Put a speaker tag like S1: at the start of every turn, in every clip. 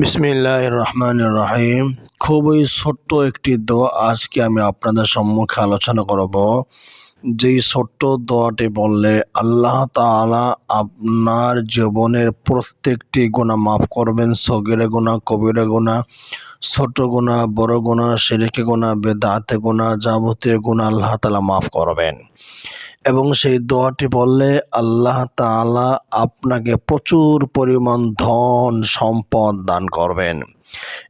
S1: বিসমিল্লাহ রহমান রহিম খুবই ছোট্ট একটি দোয়া আজকে আমি আপনাদের সম্মুখে আলোচনা করব। যেই ছোট্ট দোয়াটি বললে, আল্লাহ তাআলা আপনার জীবনের প্রত্যেকটি গোনা মাফ করবেন। সগিরে গোনা কবিরে গোনা ছোট গোনা বড় গুণা সিরিকে গুণা বেদাতে গোনা যাবতীয় গোনা আল্লাহ তালা মাফ করবেন। এবং সেই দোয়াটি বললে আল্লাহ তাআলা আপনাকে প্রচুর পরিমাণ ধন, সম্পদ দান করবেন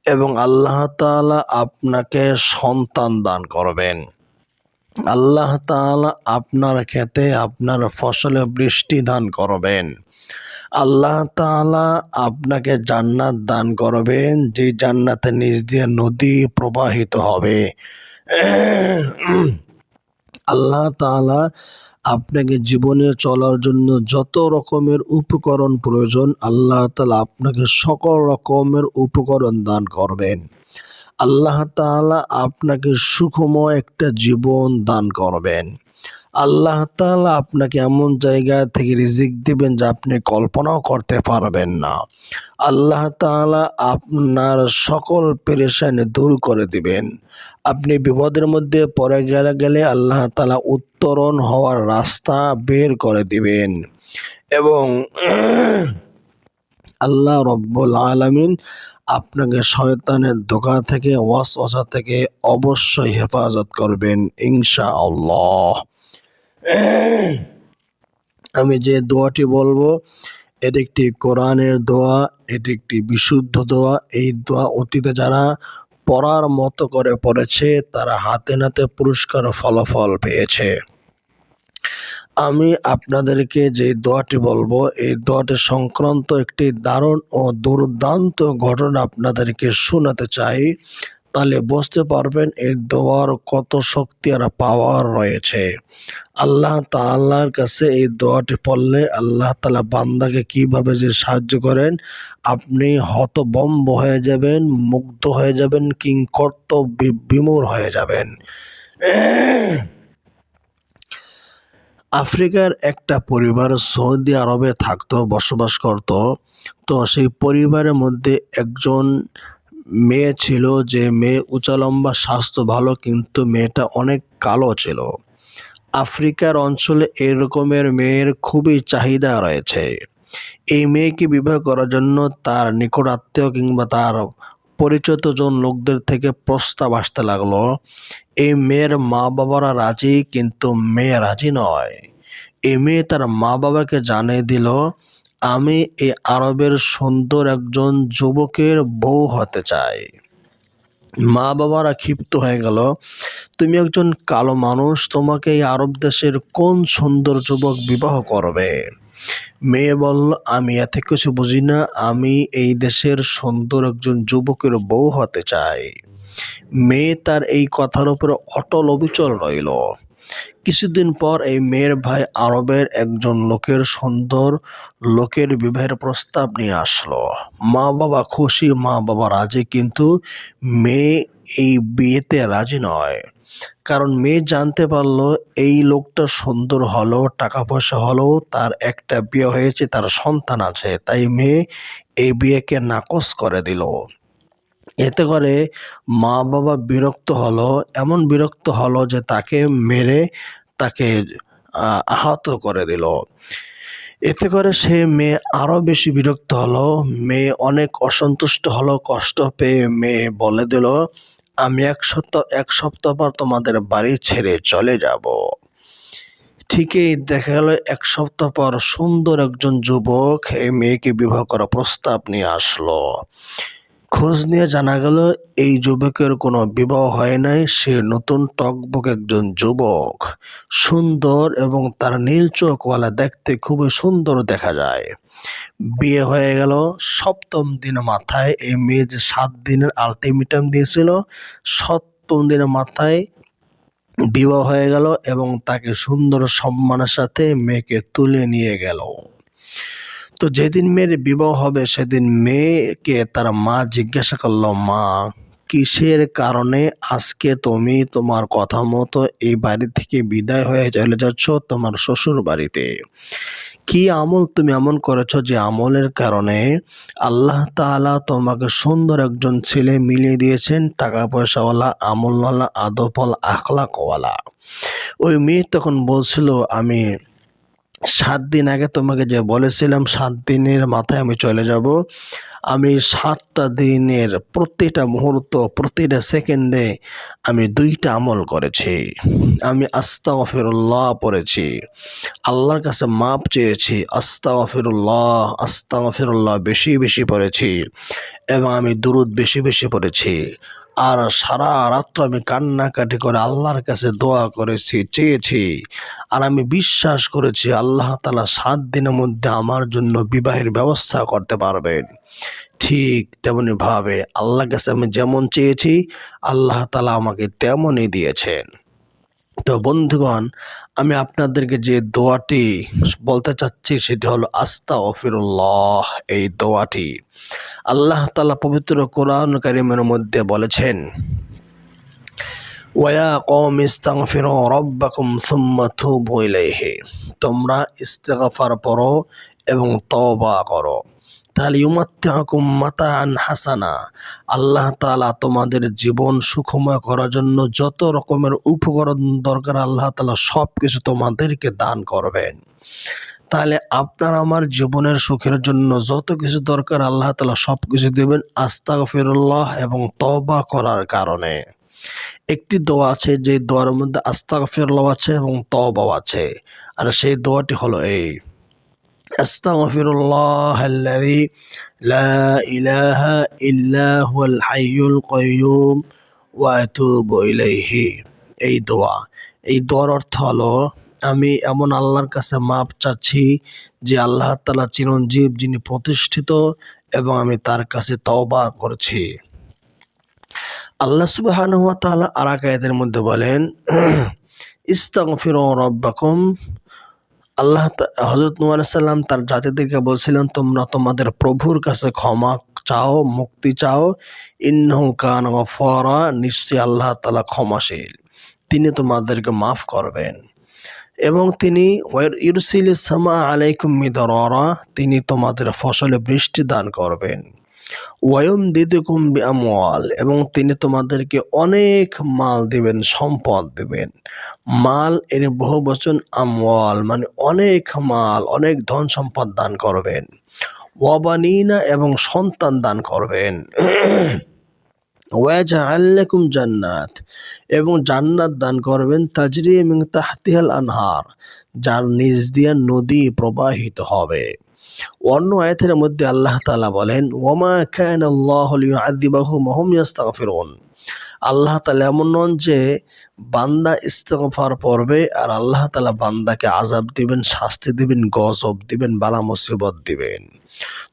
S1: এবং আল্লাহ তাআলা আপনাকে সন্তান দান করবেন। আল্লাহ তাআলা আপনার ক্ষেতে, আপনার ফসলে বৃষ্টি দান করবেন। আল্লাহ তাআলা আপনাকে জান্নাত দান করবেন, যে জান্নাতে নিচ দিয়ে নদী প্রবাহিত হবে। আল্লাহ তাআলা আপনাকে জীবনে চলার জন্য যত রকমের উপকরণ প্রয়োজন, আল্লাহ তালা আপনাকে সকল রকমের উপকরণ দান করবেন। আল্লাহ তালা আপনাকে সুখময় একটা জীবন দান করবেন। আল্লাহ তাআলা আপনাকে এমন জায়গা থেকে রিজিক দিবেন যা আপনি কল্পনাও করতে পারবেন না। আল্লাহ তাআলা আপনার সকল পেরেশানি দূর করে দিবেন। আপনি বিপদের মধ্যে পড়ে গেলে গেলে আল্লাহ তালা উত্তরণ হওয়ার রাস্তা বের করে দিবেন। এবং আল্লাহ রব্বুল আলামিন আপনাকে শয়তানের ধোকা থেকে, ওয়াসওয়াসা থেকে অবশ্যই হেফাজত করবেন ইনশাআল্লাহ। আমি যে দোয়াটি বলব, এটি একটি কোরআনের দোয়া, এটি একটি বিশুদ্ধ দোয়া। এই দোয়া অতীতে যারা পড়ার মতো করে পড়েছে, তারা হাতে নাতে পুরস্কার ফলাফল পেয়েছে। আমি আপনাদেরকে যে দোয়াটি বলব, এই দোয়াটি সংক্রান্ত একটি দারুণ ও দুর্দান্ত ঘটনা আপনাদেরকে শোনাতে চাই। তাহলে বুঝতে পারবেন এই দোয়ার কত শক্তি আর পাওয়ার রয়েছে। আল্লাহ তাআলার কাছে এই দোয়াটি পড়লে আল্লাহ তালা বান্দাকে কীভাবে যে সাহায্য করেন, আপনি হতবম্ব হয়ে যাবেন, মুগ্ধ হয়ে যাবেন, কিংকর্ত বিমূর হয়ে যাবেন। আফ্রিকার একটা পরিবার সৌদি আরবে থাকতো, বসবাস করত। তো সেই পরিবারের মধ্যে একজন মেয়ে ছিল যে মেয়ে উঁচা লম্বা, স্বাস্থ্য ভালো, কিন্তু মেয়েটা অনেক কালো ছিল। আফ্রিকার অঞ্চলে এরকমের মেয়ের খুবই চাহিদা রয়েছে। এই মেয়েকে বিবাহ করার জন্য তার নিকট আত্মীয় কিংবা তার পরিচিত জন লোকদের থেকে প্রস্তাব আসতে লাগল। এই মেয়ের মা বাবারা রাজি, কিন্তু মেয়ে রাজি নয়। এই মেয়ে তার মা বাবাকে জানিয়ে দিল আমি এই আরবের সুন্দর একজন যুবকের বউ হতে চাই। মা বাবারা ক্ষিপ্ত হয়ে গেল, তুমি একজন কালো মানুষ, তোমাকে এই আরব দেশের কোন সুন্দর যুবক বিবাহ করবে? মেয়ে বলল, আমি এত কিছু বুঝি না, আমি এই দেশের সুন্দর একজন যুবকের বউ হতে চাই। মেয়ে তার এই কথার উপরে অটল অবিচল রইল। কিছুদিন পর এই মেয়ের ভাই আরবের একজন লোকের সুন্দর লোকের বিবাহের প্রস্তাব নিয়ে আসলো। মা বাবা খুশি, মা বাবা রাজি, কিন্তু মেয়ে এই বিয়েতে রাজি নয়। কারণ মেয়ে জানতে পারল এই লোকটা সুন্দর হলো, টাকা পয়সা হলো, তার একটা বিয়ে হয়েছে, তার সন্তান আছে, তাই মেয়ে এই বিয়েকে নাকচ করে দিল। এতে করে মা বাবা বিরক্ত হলো, এমন বিরক্ত হলো যে তাকে মেরে তাকে আহত করে দিল। এতে করে সে মেয়ে আরও বেশি বিরক্ত হলো। মেয়ে অনেক অসন্তুষ্ট হলো, কষ্ট পেয়ে মেয়ে বলে দিল, আমি এক সপ্তাহ এক সপ্তাহ পর তোমাদের বাড়ি ছেড়ে চলে যাব। ঠিকই দেখা গেল, এক সপ্তাহ পর সুন্দর একজন যুবক এই মেয়েকে বিবাহ করা প্রস্তাব নিয়ে আসলো। খোঁজ নিয়ে জানা গেল, এই যুবকের কোনো বিবাহ হয় নাই। সে নতুন টকবক একজন যুবক। সুন্দর এবং তার নীল চোখওয়ালা দেখতে খুবই সুন্দর দেখা যায়। বিয়ে হয়ে গেল, সপ্তম দিন মাথায় এই মেয়ে যে সাত দিনের আলটিমেটাম দিয়েছিল, সপ্তম দিনের মাথায় বিবাহ হয়ে গেল এবং তাকে সুন্দর সম্মানের সাথে মেয়েকে তুলে নিয়ে গেল। তো যেদিন মেয়ের বিবাহ হবে, সেদিন মেয়েকে তার মা জিজ্ঞাসা করল, মা, কিসের কারণে আজকে তুমি তোমার কথা মতো এই বাড়ি থেকে বিদায় হয়ে চলে যাচ্ছ তোমার শ্বশুর বাড়িতে? কি আমল তুমি এমন করেছ যে আমলের কারণে আল্লাহ তাআলা তোমাকে সুন্দর একজন ছেলে মিলিয়ে দিয়েছেন টাকা পয়সাওয়ালা আমলওয়ালা আদপল আখলাকওয়ালা? ওই মেয়ে তখন বলছিল, আমি সাত দিন আগে তোমাকে যে বলেছিলাম, সাত দিনের মাথায় আমি চলে যাব। আমি সাতটা দিনের প্রতিটা মুহূর্ত, প্রতিটা সেকেন্ডে আমি দুইটা আমল করেছি। আমি আস্তাগফিরুল্লাহ পড়েছি। আল্লাহর কাছে মাপ চেয়েছি, আস্তাগফিরুল্লাহ আস্তাগফিরুল্লাহ বেশি বেশি পড়েছি এবং আমি দুরুদ বেশি বেশি পড়েছি। আর সারা রাত্র আমি কান্নাকাটি করে আল্লাহর কাছে দোয়া করেছি, চেয়েছি। আর আমি বিশ্বাস করেছি আল্লাহ তালা সাত দিনের মধ্যে আমার জন্য বিবাহের ব্যবস্থা করতে পারবেন। ঠিক তেমনি ভাবে আল্লাহর কাছে আমি যেমন চেয়েছি, আল্লাহ তালা আমাকে তেমনই দিয়েছেন। তো বন্ধুগণ, আমি আপনাদেরকে যে দোয়াটি বলতে চাচ্ছি সেটি হলো আস্তা অফিরুল্লাহ এই দোয়াটি আল্লাহ তালা পবিত্র কোরআন কারিমের মধ্যে বলেছেন, ওয়া কম ইস্তাগফির রব্বাকুম সুম্মা তুবু তোমরা ইস্তেগফার পড়ো এবং তওবা করো। তাহলে ইউমাত্তাকুম মাতাআন হাসানা। আল্লাহ তাআলা তোমাদের জীবন সুখময় করার জন্য যত রকমের উপকরণ দরকার আল্লাহ তালা সব কিছু তোমাদেরকে দান করবেন। তাহলে আপনার আমার জীবনের সুখের জন্য যত কিছু দরকার আল্লাহ তালা সব কিছু দেবেন আস্তাগফিরুল্লাহ এবং তওবা করার কারণে। একটি দোয়া আছে, যে দোয়ার মধ্যে আস্তাগফিরুল্লাহ আছে এবং তওবাও আছে। আর সেই দোয়াটি হলো এই। أستغفر الله الذي لا إله إلا هو الحي القيوم وأتوب إليه এই দোয়া এই দোয়ার অর্থ হলো আমি এমন আল্লাহর কাছে মাপ চাচ্ছি যে আল্লাহ তালা চিরঞ্জীব যিনি প্রতিষ্ঠিত এবং আমি তার কাছে তওবা করছি আল্লাহ সুবাহান হুয়া তাআলা আর এক আয়াতের মধ্যে বলেন ইস্তাগফিরু রাব্বাকুম আল্লাহ হজরত নূহ আলাইহিস সালাম তার জাতিদেরকে বলছিলেন, তোমরা তোমাদের প্রভুর কাছে ক্ষমা চাও, মুক্তি চাও। ইন্নাহু কানা গফারা, নিশ্চয়ই আল্লাহ তালা ক্ষমাশীল। তিনি তোমাদেরকে মাফ করবেন। এবং তিনি ইরসিল সামা আলাইকুম মিদরারা, তিনি তোমাদের ফসলে বৃষ্টি দান করবেন। ওয়ম দিদুকুম আমল এবং তিনি তোমাদেরকে অনেক মাল দিবেন, সম্পদ দিবেন। মাল এর বহু বচন আমওয়াল মানে অনেক মাল, অনেক ধন সম্পদ দান করবেন। ওয়াবানিনা, এবং সন্তান দান করবেন। ওয়াজাআল্লাকুম জান্নাত, এবং জান্নাত দান করবেন, তাজরি মিন তাহতিহাল আনহার, যার নিজ দিয়ে নদী প্রবাহিত হবে। অন্য আয়াতের মধ্যে আল্লাহ তালা বলেন, ওমা খান আল্লাহ লিউআযিবাহুম ওয়া হুম ইস্তাগফিরুন আল্লাহ তালা এমন নন যে বান্দা ইস্তেগফার পড়বে আর আল্লাহ তালা বান্দাকে আজাব দিবেন, শাস্তি দিবেন, গজব দিবেন, বালা মুসিবত দিবেন।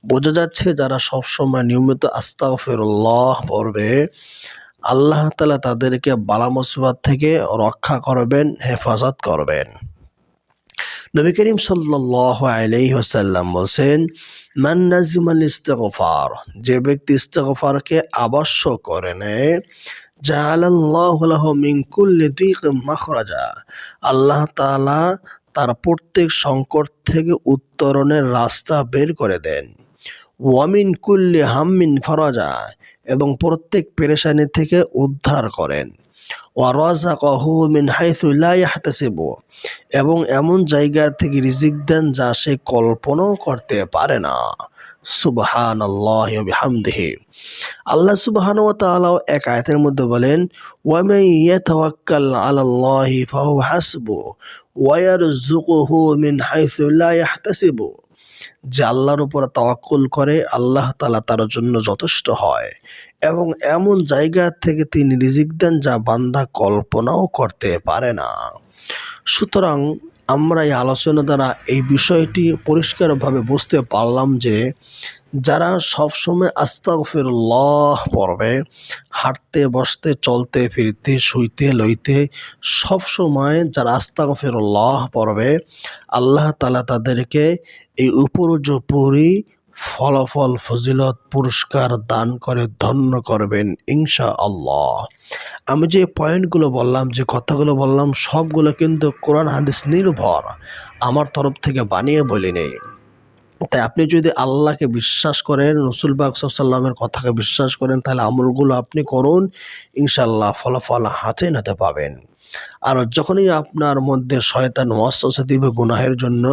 S1: বোঝা যাচ্ছে যারা সবসময় নিয়মিত আস্তাগফিরুল্লাহ পড়বে, আল্লাহ তালা তাদেরকে বালা মুসিবত থেকে রক্ষা করবেন, হেফাজত করবেন। নবী করিম ওয়াসাল্লাম বলছেন, মান নাজিমাল ইস্তেগফার যে ব্যক্তি ইস্তেগফারকে আবশ্যক করে নেয় আল্লাহ তার প্রত্যেক সংকট থেকে উত্তরণের রাস্তা বের করে দেন। ওয়ামিন কুল্লি হাম্মিন ফরাজা, এবং প্রত্যেক পেরেশানি থেকে উদ্ধার করেন। ওয়ারাজাকাহু মিন হাইথু লা ইয়াহতাসিবু। এবং এমন জায়গা থেকে রিজিক দেন যা সে কল্পনাও করতে পারে না। সুবহান আল্লাহ বিহামদিহি। আল্লাহ সুবহান ওয়া তাআলা এক আয়াতের মধ্যে বলেন ওয়া মান ইয়াতাওয়াক্কাল আলাল্লাহি ফাহুয়া হাসবু ওয়া ইয়ারযুকুহু মিন হাইথু লা ইয়াহতাসিবু। যে আল্লাহর উপর তাওয়াক্কুল করে, আল্লাহ তালা তার জন্য যথেষ্ট হয়। এবং এমন জায়গা থেকে তিনি রিজিক দেন যা বান্ধা কল্পনাও করতে পারে না। সুতরাং আমরা এই আলোচনা দ্বারা এই বিষয়টি পরিষ্কারভাবে বুঝতে পারলাম যে যারা সবসময় আস্তাগফিরুল্লাহ পড়বে, হাঁটতে, বসতে, চলতে, ফিরতে, শুইতে, লইতে, সবসময় যারা আস্তাগফিরুল্লাহ পড়বে, আল্লাহ তালা তাদেরকে এই উপরোজপুরি ফলাফল, ফজিলত, পুরস্কার দান করে ধন্য করবেন ইনশা আল্লাহ আমি যে পয়েন্টগুলো বললাম, যে কথাগুলো বললাম, সবগুলো কিন্তু কোরআন হাদিস নির্ভর। আমার তরফ থেকে বানিয়ে বলি নেই তাই আপনি যদি আল্লাহকে বিশ্বাস করেন, রসুল বাকসাল্লামের কথাকে বিশ্বাস করেন, তাহলে আমলগুলো আপনি করুন ইনশাল্লাহ ফলাফল হাতে নাতে পাবেন। আর যখনই আপনার মধ্যে শয়তান ওয়াসওয়াসা দিবে গুনাহের জন্য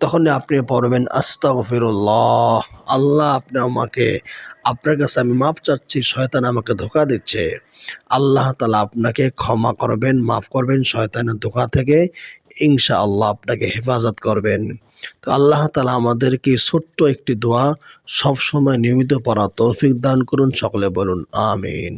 S1: তখনই আপনি পড়বেন, আস্তাগফিরুল্লাহ, আল্লাহ আপনি আমাকে, আপনার কাছে আমি মাফ চাচ্ছি, শয়তান আমাকে ধোকা দিচ্ছে। আল্লাহ তালা আপনাকে ক্ষমা করবেন, মাফ করবেন, শয়তানের ধোকা থেকে ইনশা আল্লাহ আপনাকে হেফাজত করবেন। তো আল্লাহ তালা আমাদেরকে ছোট্ট একটি দোয়া সবসময় নিয়মিত পড়া তৌফিক দান করুন, সকলে বলুন, আমিন।